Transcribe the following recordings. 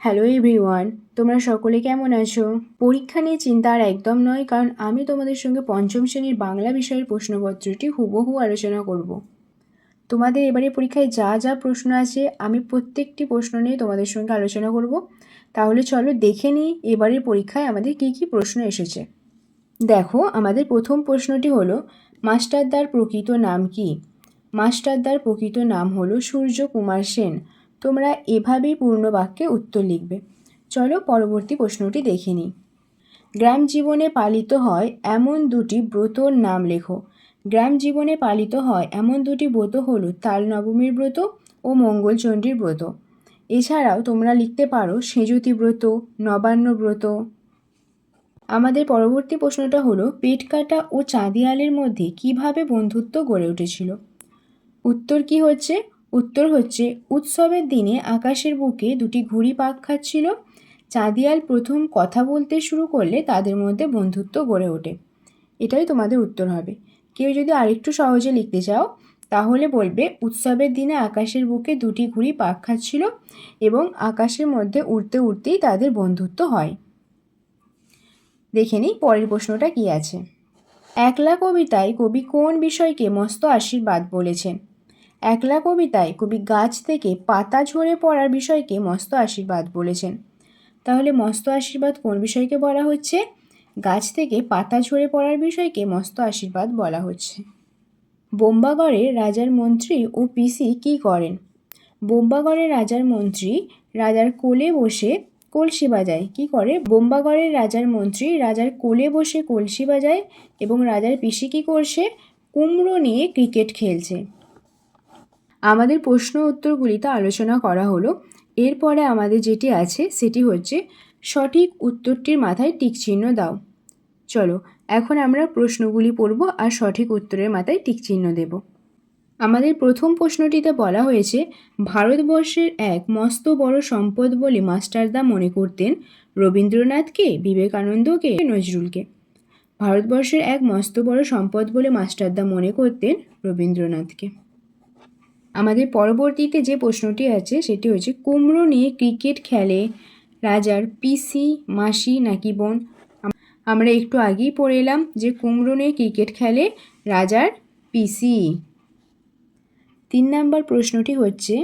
Hello everyone তোমরা সকলে কেমন আছো? পরীক্ষা নিয়ে চিন্তা আর একদম নয়, কারণ আমি তোমাদের সঙ্গে পঞ্চম শ্রেণির বাংলা বিষয়ের প্রশ্নপত্রটি হুবহু আলোচনা করব। তোমাদের এবারে পরীক্ষায় যা যা প্রশ্ন আছে, আমি প্রত্যেকটি প্রশ্ন নিয়ে তোমাদের সঙ্গে আলোচনা করব। তাহলে চলো দেখে নিই এবারের পরীক্ষায় আমাদের কী কী প্রশ্ন এসেছে। দেখো, আমাদের প্রথম প্রশ্নটি হলো, মাস্টারদার প্রকৃত নাম কি? মাস্টারদার প্রকৃত নাম হলো সূর্য কুমার সেন। তোমরা এভাবেই পূর্ণ বাক্যে উত্তর লিখবে। চলো পরবর্তী প্রশ্নটি দেখে নিই। গ্রাম জীবনে পালিত হয় এমন দুটি ব্রতর নাম লেখো। গ্রাম জীবনে পালিত হয় এমন দুটি ব্রত হলো তাল নবমীর ব্রত ও মঙ্গলচণ্ডীর ব্রত। এছাড়াও তোমরা লিখতে পারো সেজতি ব্রত, নবান্ন ব্রত। আমাদের পরবর্তী প্রশ্নটা হলো পেট কাটা ও চাঁদিয়ালের মধ্যে কীভাবে বন্ধুত্ব গড়ে উঠেছিল? উত্তর কি হচ্ছে? উত্তর হচ্ছে, উৎসবের দিনে আকাশের বুকে দুটি ঘুড়ি পাক খাচ্ছিল। চাঁদিয়াল প্রথম কথা বলতে শুরু করলে তাদের মধ্যে বন্ধুত্ব গড়ে ওঠে। এটাই তোমাদের উত্তর হবে। কেউ যদি আরেকটু সহজে লিখতে চাও, তাহলে বলবে, উৎসবের দিনে আকাশের বুকে দুটি ঘুড়ি পাক খাচ্ছিল এবং আকাশের মধ্যে উড়তে উড়তেই তাদের বন্ধুত্ব হয়। দেখে নিই পরের প্রশ্নটা কি আছে। একলা কবিতায় কবি কোন বিষয়কে মস্ত আশীর্বাদ বলেছেন? একলা কবিতায় কবি গাছ থেকে পাতা ঝরে পড়ার বিষয়কে মস্ত আশীর্বাদ বলেছেন। তাহলে মস্ত আশীর্বাদ কোন বিষয়কে বলা হচ্ছে? গাছ থেকে পাতা ঝরে পড়ার বিষয়কে মস্ত আশীর্বাদ বলা হচ্ছে। বোম্বাগড়ের রাজার মন্ত্রী ও পিসি কী করেন? বোম্বাগড়ের রাজার মন্ত্রী রাজার কোলে বসে কলসি বাজায়। কি করে? বোম্বাগড়ের রাজার মন্ত্রী রাজার কোলে বসে কলসি বাজায় এবং রাজার পিসি কী করছে? কুমড়ো নিয়ে ক্রিকেট খেলছে। আমাদের প্রশ্ন উত্তরগুলিতে আলোচনা করা হলো। এরপরে আমাদের যেটি আছে, সেটি হচ্ছে, সঠিক উত্তরটির মাথায় টিক চিহ্ন দাও। চলো, এখন আমরা প্রশ্নগুলি পড়ব আর সঠিক উত্তরের মাথায় টিক চিহ্ন দেব। আমাদের প্রথম প্রশ্নটিতে বলা হয়েছে, ভারতবর্ষের এক মস্ত বড় সম্পদ বলে মাস্টারদা মনে করতেন রবীন্দ্রনাথকে, বিবেকানন্দকে, নজরুলকে। ভারতবর্ষের এক মস্ত বড় সম্পদ বলে মাস্টারদা মনে করতেন রবীন্দ্রনাথকে। আমাদের পরবর্তীতে যে প্রশ্নটি আছে, সেটি হচ্ছে, কুমড়ো নিয়ে ক্রিকেট খেলে রাজার পিসি, মাসি নাকি বোন? আমরা একটু আগেই পড়ে এলাম যে কুমড়ো নিয়ে ক্রিকেট খেলে রাজার পিসি। তিন নম্বর প্রশ্নটি হচ্ছে,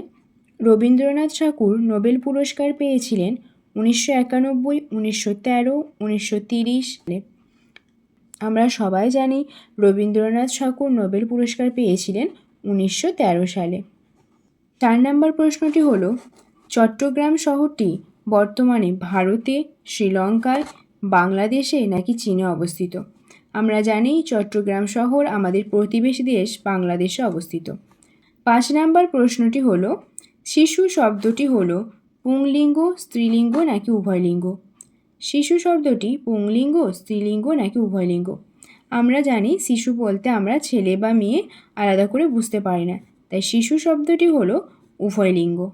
রবীন্দ্রনাথ ঠাকুর নোবেল পুরস্কার পেয়েছিলেন উনিশশো একানব্বই, উনিশশো তেরো, উনিশশো তিরিশ আমরা সবাই জানি রবীন্দ্রনাথ ঠাকুর নোবেল পুরস্কার পেয়েছিলেন উনিশশো তেরো সালে। চার নম্বর প্রশ্নটি হল, চট্টগ্রাম শহরটি বর্তমানে ভারতে, শ্রীলঙ্কায়, বাংলাদেশে নাকি চীনে অবস্থিত? আমরা জানি চট্টগ্রাম শহর আমাদের প্রতিবেশী দেশ বাংলাদেশে অবস্থিত। পাঁচ নম্বর প্রশ্নটি হল, শিশু শব্দটি হল পুংলিঙ্গ, স্ত্রীলিঙ্গ নাকি উভয়লিঙ্গ? শিশু শব্দটি পুংলিঙ্গ, স্ত্রীলিঙ্গ নাকি উভয়লিঙ্গ? আমরা জানি শিশু বলতে আমরা ছেলে বা মেয়ে আলাদা করে বুঝতে পারি না। তাই শিশু শব্দটি হলো উভয়লিঙ্গ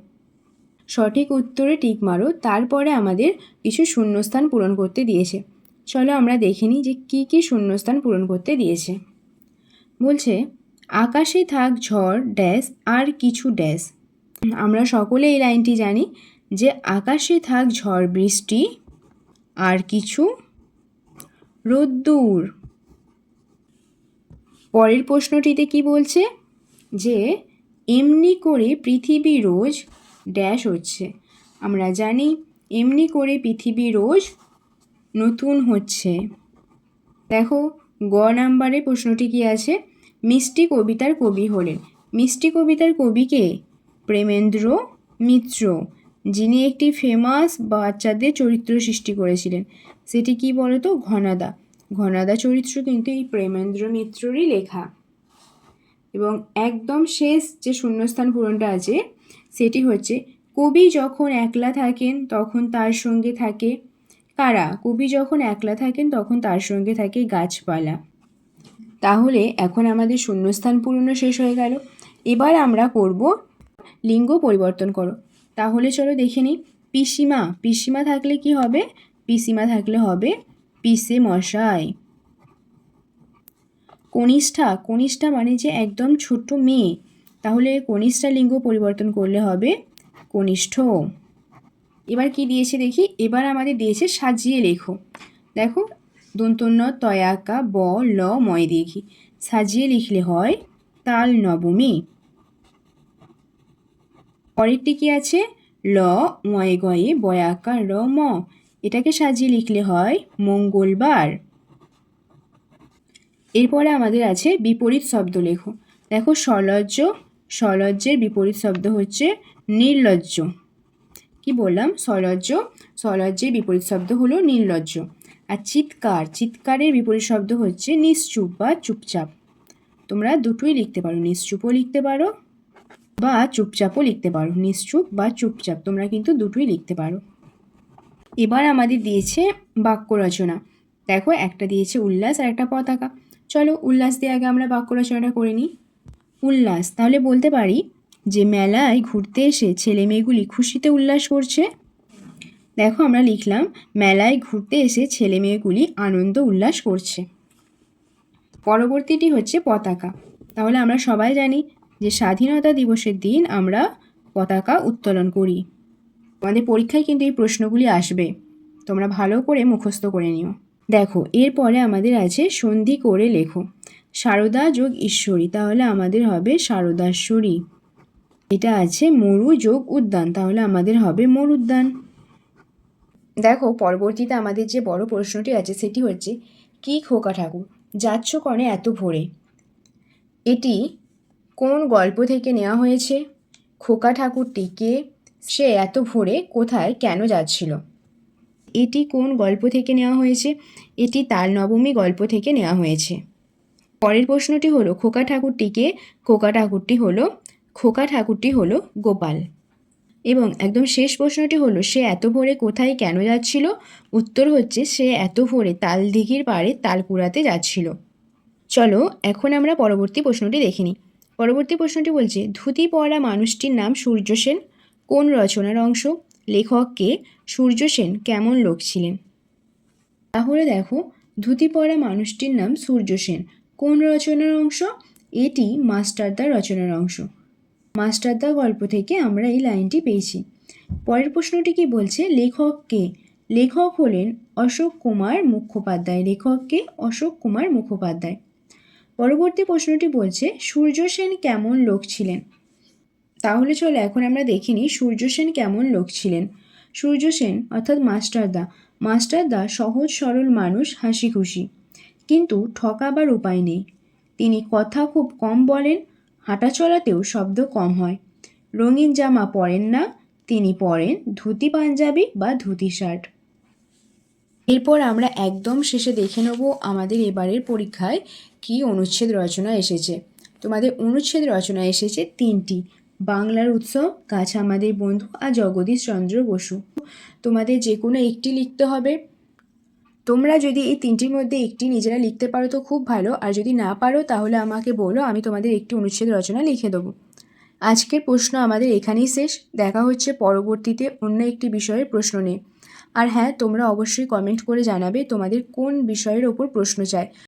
সঠিক উত্তরে টিক মারো, তারপরে আমাদের কিছু শূন্যস্থান পূরণ করতে দিয়েছে। চলো আমরা দেখে নিই যে কী কী শূন্যস্থান পূরণ করতে দিয়েছে। বলছে, আকাশে থাক ঝড়, ড্যাশ, আর কিছু ড্যাশ। আমরা সকলে এই লাইনটি জানি যে আকাশে থাক ঝড়, বৃষ্টি, আর কিছু রোদ্দুর। পরের প্রশ্নটিতে কি বলছে? যে, এমনি করে পৃথিবী রোজ ড্যাশ হচ্ছে। আমরা জানি, এমনি করে পৃথিবী রোজ নতুন হচ্ছে। দেখো, গ নাম্বারে প্রশ্নটি কি আছে? মিষ্টি কবিতার কবি হলেন। মিষ্টি কবিতার কবিকে প্রেমেন্দ্র মিত্র, যিনি একটি ফেমাস বাচ্চাদের চরিত্র সৃষ্টি করেছিলেন। সেটি কি বলতো? ঘনাদা। ঘনাদা চরিত্র কিন্তু এই প্রেমেন্দ্র মিত্ররই লেখা। এবং একদম শেষ যে শূন্যস্থান পূরণটা আছে, সেটি হচ্ছে, কবি যখন একলা থাকেন, তখন তার সঙ্গে থাকে কারা? কবি যখন একলা থাকেন, তখন তার সঙ্গে থাকে গাছপালা। তাহলে এখন আমাদের শূন্যস্থান পূরণও শেষ হয়ে গেল। এবার আমরা করব লিঙ্গ পরিবর্তন করো। তাহলে চলো দেখে নিই, পিসিমা পিসিমা থাকলে কি হবে? পিসিমা থাকলে হবে পিসে মশাই। কনিষ্ঠা কনিষ্ঠা মানে যে একদম ছোট্ট মেয়ে। তাহলে কনিষ্ঠা লিঙ্গ পরিবর্তন করলে হবে কনিষ্ঠ। এবার কি দিয়েছে দেখি? এবার আমাদের দিয়েছে সাজিয়ে লেখো। দেখো, দন্তন্য, তয়াকা, ব, ল, ময় দেখি। সাজিয়ে লিখলে হয় তাল নবমী। পরেরটি কি আছে? ল, ময় গয়ে, বয়াকা, র, ম। এটাকে সাজিয়ে লিখলে হয় মঙ্গলবার। এরপরে আমাদের আছে বিপরীত শব্দ লেখো। দেখো সলজ্জ, সলজ্জের বিপরীত শব্দ হচ্ছে নির্লজ্জ। কি বললাম? সলজ্জ, সলজ্জের বিপরীত শব্দ হলো নির্লজ্জ। আর চিৎকার, চিৎকারের বিপরীত শব্দ হচ্ছে নিশ্চুপ বা চুপচাপ। তোমরা দুটোই লিখতে পারো, নিশ্চুপও লিখতে পারো বা চুপচাপও লিখতে পারো। নিশ্চুপ বা চুপচাপ, তোমরা কিন্তু দুটোই লিখতে পারো। এবার আমাদের দিয়েছে বাক্য রচনা। দেখো, একটা দিয়েছে উল্লাস আর একটা পতাকা। চলো, উল্লাস দিয়ে আগে আমরা বাক্য রচনাটা করে নিই। উল্লাস, তাহলে বলতে পারি যে মেলায় ঘুরতে এসে ছেলে মেয়েগুলি খুশিতে উল্লাস করছে। দেখো, আমরা লিখলাম, মেলায় ঘুরতে এসে ছেলে মেয়েগুলি আনন্দ উল্লাস করছে। পরবর্তীটি হচ্ছে পতাকা। তাহলে আমরা সবাই জানি যে স্বাধীনতা দিবসের দিন আমরা পতাকা উত্তোলন করি। আমাদের পরীক্ষায় কিন্তু এই প্রশ্নগুলি আসবে। তোমরা ভালো করে মুখস্থ করে নিও। দেখো, এরপরে আমাদের আছে সন্ধি করে লেখো। সারদা যোগ ঈশ্বরী, তাহলে আমাদের হবে সারদাশ্বরী। এটা আছে মরু যোগ উদ্যান, তাহলে আমাদের হবে মরুদ্যান দেখো, পরবর্তীতে আমাদের যে বড় প্রশ্নটি আছে, সেটি হচ্ছে, কি খোকা ঠাকুর? যাচ্ছ কনে এত ভোরে? এটি কোন গল্প থেকে নেওয়া হয়েছে? খোকা ঠাকুরটিকে সে এত ভোরে কোথায় কেন যাচ্ছিল? এটি কোন গল্প থেকে নেওয়া হয়েছে? এটি তাল নবমী গল্প থেকে নেওয়া হয়েছে। পরের প্রশ্নটি হলো, খোকা ঠাকুরটিকে খোকা ঠাকুরটি হলো, খোকা ঠাকুরটি হলো গোপাল। এবং একদম শেষ প্রশ্নটি হলো, সে এত ভোরে কোথায় কেন যাচ্ছিল? উত্তর হচ্ছে, সে এত ভোরে তাল দিঘির পাড়ে তাল কুড়াতে যাচ্ছিল। চলো, এখন আমরা পরবর্তী প্রশ্নটি দেখে নিই। পরবর্তী প্রশ্নটি বলছে, ধুতি পরা মানুষটির নাম সূর্য সেন। কোন রচনার অংশ? লেখককে সূর্য সেন কেমন লোক ছিলেন? তাহলে দেখো ধুতি পরা মানুষটির নাম সূর্য সেন। কোন রচনার অংশ? এটি মাস্টারদার রচনার অংশ। মাস্টারদা গল্প থেকে আমরা এই লাইনটি পেয়েছি। পরের প্রশ্নটি কি বলছে? লেখককে, লেখক হলেন অশোক কুমার মুখোপাধ্যায়। লেখককে অশোক কুমার মুখোপাধ্যায়। পরবর্তী প্রশ্নটি বলছে, সূর্য সেন কেমন লোক ছিলেন? তাহলে চলো এখন আমরা দেখিনি সূর্য সেন কেমন লোক ছিলেন। সূর্য সেন, অর্থাৎ মাস্টারদা মাস্টারদা সহজ সরল মানুষ হাসি খুশি কিন্তু ঠকাবার উপায় নেই। তিনি কথা খুব কম বলেন, হাঁটা চলাতেও শব্দ কম হয়। রঙিন জামা পরেন না, তিনি পরেন ধুতি, পাঞ্জাবি বা ধুতি শার্ট। এরপর আমরা একদম শেষে দেখে নেব আমাদের এবারের পরীক্ষায় কী অনুচ্ছেদ রচনা এসেছে। তোমাদের অনুচ্ছেদ রচনা এসেছে তিনটি বাংলার উৎসব কাছে আমাদের বন্ধু আর জগদীশ চন্দ্র বসু। তোমাদের যে কোনো একটি লিখতে হবে। তোমরা যদি এই তিনটির মধ্যে একটি নিজেরা লিখতে পারো তো খুব ভালো। আর যদি না পারো, তাহলে আমাকে বলো, আমি তোমাদের একটি অনুচ্ছেদ রচনা লিখে দেবো। আজকের প্রশ্ন আমাদের এখানেই শেষ। দেখা হচ্ছে পরবর্তীতে অন্য একটি বিষয়ের প্রশ্ন নিয়ে। আর হ্যাঁ তোমরা অবশ্যই কমেন্ট করে জানাবে তোমাদের কোন বিষয়ের ওপর প্রশ্ন চাই